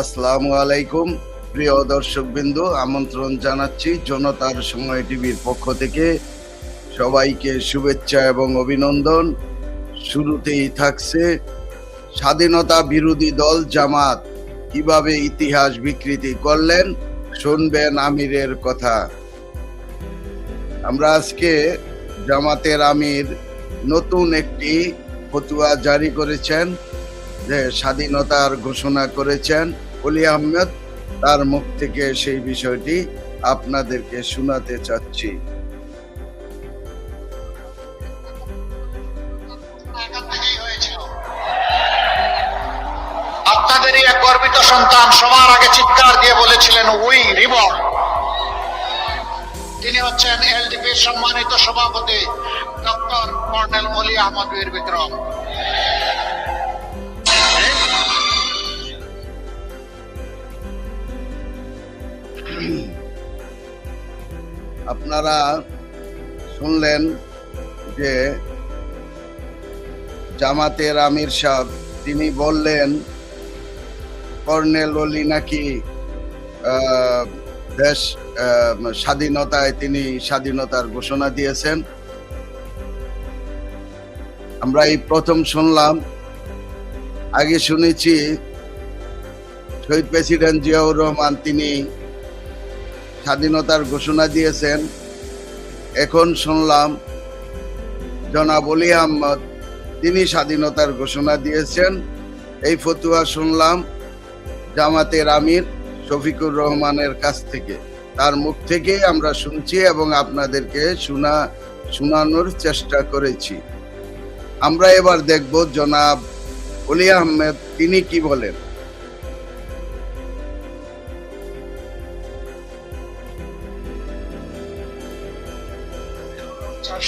আসসালামু আলাইকুম। প্রিয় দর্শক বিন্দু আমন্ত্রণ জানাচ্ছি জনতার সময় টিভির পক্ষ থেকে। সবাইকে শুভেচ্ছা এবং অভিনন্দন। শুরুতেই থাকছে স্বাধীনতা বিরোধী দল জামাত। কীভাবে ইতিহাস বিকৃতি করলেন, শুনবেন আমিরের কথা। আমরা আজকে জামাতের আমির নতুন একটি ফতুয়া জারি করেছেন, যে স্বাধীনতার ঘোষণা করেছেন। অলি আহমেদ তার মুখ থেকে সেই বিষয়টি আপনাদেরকে শোনাতে চাচ্ছি। আপনাদেরই এক গর্বিত সন্তান সবার আগে চিৎকার দিয়ে বলেছিলেন, উই রিবন তিনি হচ্ছেন এলডিপির সম্মানিত সভাপতি ডক্টর কর্নেল অলি আহমদ বীর বিক্রম আপনারা শুনলেন যে জামাতের আমির সাহেব, তিনি বললেন, কর্নেল অলি নাকি দেশ স্বাধীনতায় তিনি স্বাধীনতার ঘোষণা দিয়েছেন। আমরা এই প্রথম শুনলাম, আগে শুনেছি শহীদ প্রেসিডেন্ট জিয়াউর রহমান তিনি স্বাধীনতার ঘোষণা দিয়েছেন। এখন শুনলাম জনাব অলি আহমদ, তিনি স্বাধীনতার ঘোষণা দিয়েছেন। এই ফতুয়া শুনলাম জামাতের আমির শফিকুর রহমানের কাছ থেকে। তার মুখ থেকেই আমরা শুনছি এবং আপনাদেরকে শোনা, শোনানোর চেষ্টা করেছি। আমরা এবার দেখব জনাব অলি আহমেদ, তিনি কি বলেন?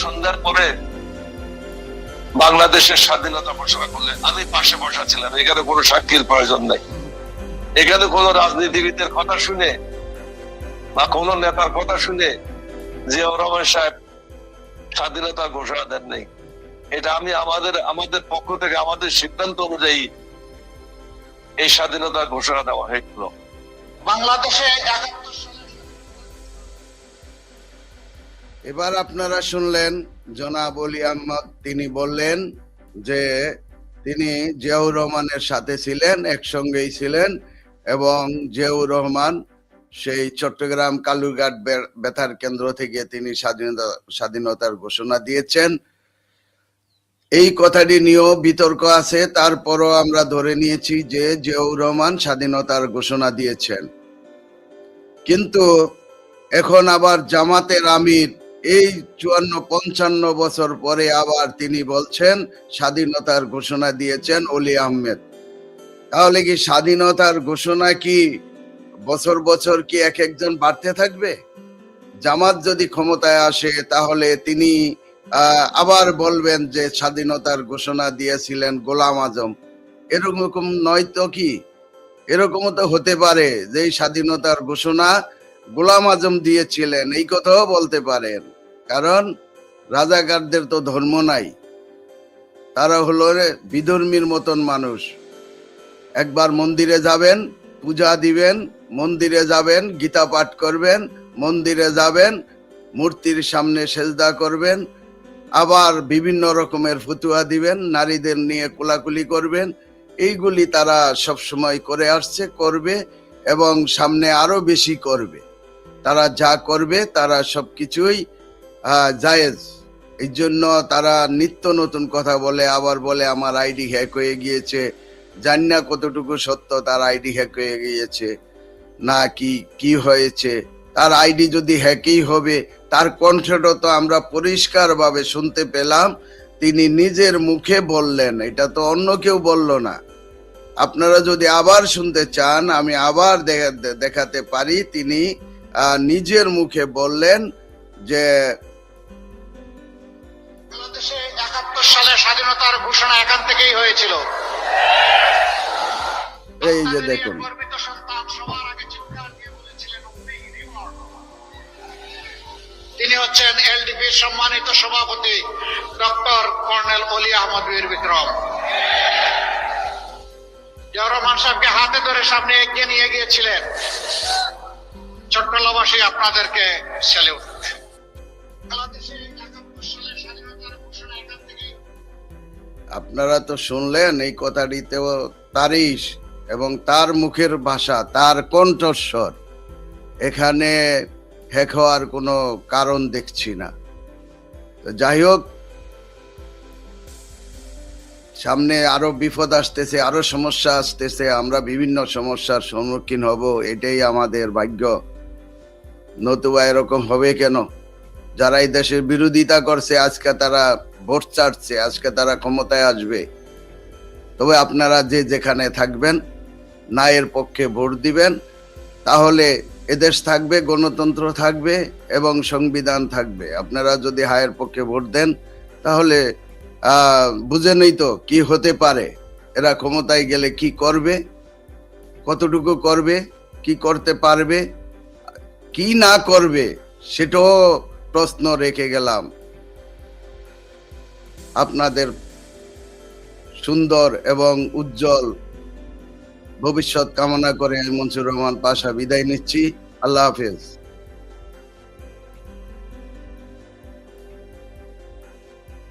সন্ধ্যার পরে বাংলাদেশের স্বাধীনতা ঘোষণা করলে আমি পাশে বসা ছিলাম এখানে কোনো সাক্ষীর প্রয়োজন নাই। এখানে কোনো রাজনীতিবিদের কথা শুনে বা কোন নেতার কথা শুনে জিয়াউর রহমান সাহেব স্বাধীনতা ঘোষণা দেন নাই। এটা আমি আমাদের আমাদের পক্ষ থেকে, আমাদের সিদ্ধান্ত অনুযায়ী এই স্বাধীনতা ঘোষণা দেওয়া হয়েছিল। বাংলাদেশে একাত্তর এবার আপনারা শুনলেন, জনাব অলি আহমদ তিনি বললেন যে তিনি জিয়াউর রহমানের সাথে ছিলেন, একসঙ্গেই ছিলেন এবং জিয়াউর রহমান সেই চট্টগ্রাম কালুরঘাট বেতার কেন্দ্র থেকে তিনি স্বাধীনতা, স্বাধীনতার ঘোষণা দিয়েছেন। এই কথাটি নিয়েও বিতর্ক আছে, তারপরও আমরা ধরে নিয়েছি যে জিয়াউর রহমান স্বাধীনতার ঘোষণা দিয়েছেন। কিন্তু এখন আবার জামাতের আমির এই চুয়ান্ন, পঞ্চান্ন বছর পরে আবার তিনি বলছেন, স্বাধীনতার ঘোষণা দিয়েছেন অলি আহমেদ। তাহলে কি স্বাধীনতার ঘোষণা কি বছর বছর কি এক একজন বাড়তে থাকবে? জামাত যদি ক্ষমতায় আসে, তাহলে তিনি আবার বলবেন যে স্বাধীনতার ঘোষণা দিয়েছিলেন গোলাম আজম। এরকম নয় তো কি? এরকমও তো হতে পারে যে স্বাধীনতার ঘোষণা গোলাম আজম দিয়েছিলেন, এই কথাও বলতে পারেন। কারণ রাজাকারদের তো ধর্ম নাই। তারা হলো বিধর্মীর মতন মানুষ। একবার মন্দিরে যাবেন, পূজা দিবেন, মন্দিরে যাবেন, গীতা পাঠ করবেন, মন্দিরে যাবেন, মূর্তির সামনে সেজদা করবেন, আবার বিভিন্ন রকমের ফতুয়া দিবেন, নারীদের নিয়ে কোলাকুলি করবেন। এইগুলি তারা সব সময় করে আসছে, করবে এবং সামনে আরও বেশি করবে। তারা যা করবে, তারা সব কিছুই জায়েজ। এই জন্য তারা নিত্য নতুন কথা বলে, আবার বলে, আমার আইডি হ্যাক হয়ে গিয়েছে। জানি না কতটুকু সত্য, তার আইডি হ্যাক হয়ে গিয়েছে, না কি কি হয়েছে। তার আইডি যদি হ্যাকই হবে, তার কণ্ঠটা তো আমরা পরিষ্কারভাবে শুনতে পেলাম। তিনি নিজের মুখে বললেন, এটা তো অন্য কেউ বলল না। আপনারা যদি আবার শুনতে চান, আমি আবার দেখাতে পারি। তিনি নিজের মুখে বললেন যে বাংলাদেশে একাত্তর সালে স্বাধীনতার ঘোষণা এখান থেকেই হয়েছিল। এই যে দেখুন। তিনি হচ্ছেন এলডিপির সম্মানিত সভাপতি ডক্টর কর্নেল অলি আহমদ বীর বিক্রম। রহমান সাহেবকে হাতে ধরে সামনে এগিয়ে নিয়ে গিয়েছিলেন। চট্টলাবাসী আপনাদেরকে স্যালিউট আপনারা তো শুনলেন এই কথাটিতেও তারিশ এবং তার মুখের ভাষা, তার কণ্ঠস্বর। এখানে হ্যাক হওয়ার কোনো কারণ দেখছি না। তো যাই হোক, সামনে আরও বিপদ আসতেছে, আরও সমস্যা আসতেছে, আমরা বিভিন্ন সমস্যার সম্মুখীন হব, এটাই আমাদের ভাগ্য। নতুবা এরকম হবে কেন? যারা এই দেশের বিরোধিতা করছে, আজকে তারা ভোট চাটছে, আজকে তারা ক্ষমতায় আসবে। তবে আপনারা যে যেখানে থাকবেন, ন্যায়ের পক্ষে ভোট দিবেন, তাহলে এদেশ থাকবে, গণতন্ত্র থাকবে এবং সংবিধান থাকবে। আপনারা যদি হায়ের পক্ষে ভোট দেন, তাহলে বুঝেনই তো কি হতে পারে। এরা ক্ষমতায় গেলে কি করবে? কতটুকু করবে? কি করতে পারবে? কি না করবে সেটাও প্রশ্ন রেখে গেলাম। আপনাদের সুন্দর এবং উজ্জ্বল ভবিষ্যৎ কামনা করে মনসুর রহমান পাশা বিদায় নিচ্ছি। আল্লাহ হাফেজ।